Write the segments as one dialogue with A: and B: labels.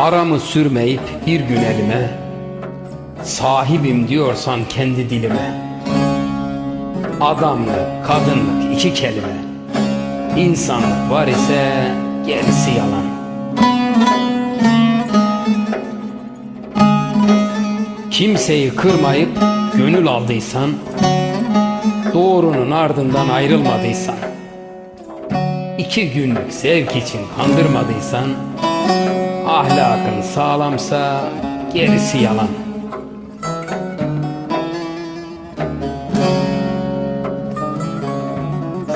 A: Haramı sürmeyip bir gün elime Sahibim diyorsan kendi dilime Adamlık, kadınlık iki kelime İnsanlık var ise gerisi yalan. Kimseyi kırmayıp gönül aldıysan Doğrunun ardından ayrılmadıysan iki günlük zevk için kandırmadıysan Ahlakın sağlamsa gerisi yalan.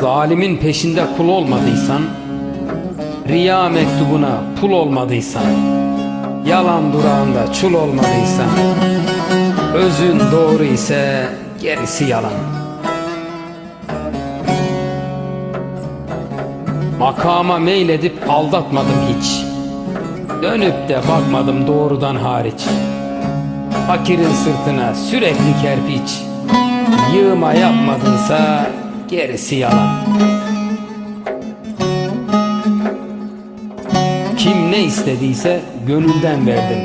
A: Zalimin peşinde kul olmadıysan Riya mektubuna pul olmadıysan Yalan durağında çul olmadıysan Özün doğru ise gerisi yalan. Makama meyledip aldatmadım hiç Dönüp de bakmadım doğrudan hariç. Fakirin sırtına sürekli kerpiç. Yığma yapmadınsa gerisi yalan. Kim ne istediyse gönülden verdim.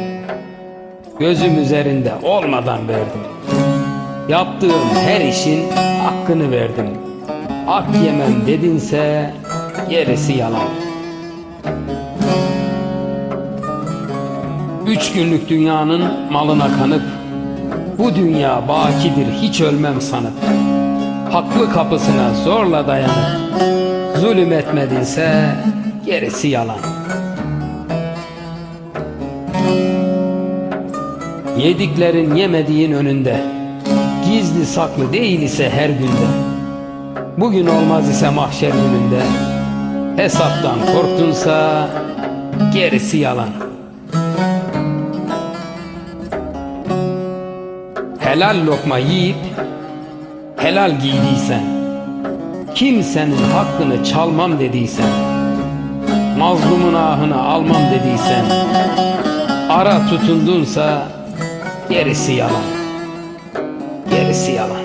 A: Gözüm üzerinde olmadan verdim. Yaptığım her işin hakkını verdim. Hak yemem dedinse gerisi yalan Üç günlük dünyanın malına kanıp Bu dünya bakidir hiç ölmem sanıp. Haklı kapısına zorla dayanıp Zulüm etmedinse gerisi yalan. Yediklerin yemediğin önünde Gizli saklı değil ise her günde. Bugün olmaz ise mahşer gününde Hesaptan korktunsa gerisi yalan Helal lokma yiyip helal giydiysen Kimsenin hakkını çalmam dediysen Mazlumun ahını almam dediysen Ara tutundunsa gerisi yalan. Gerisi yalan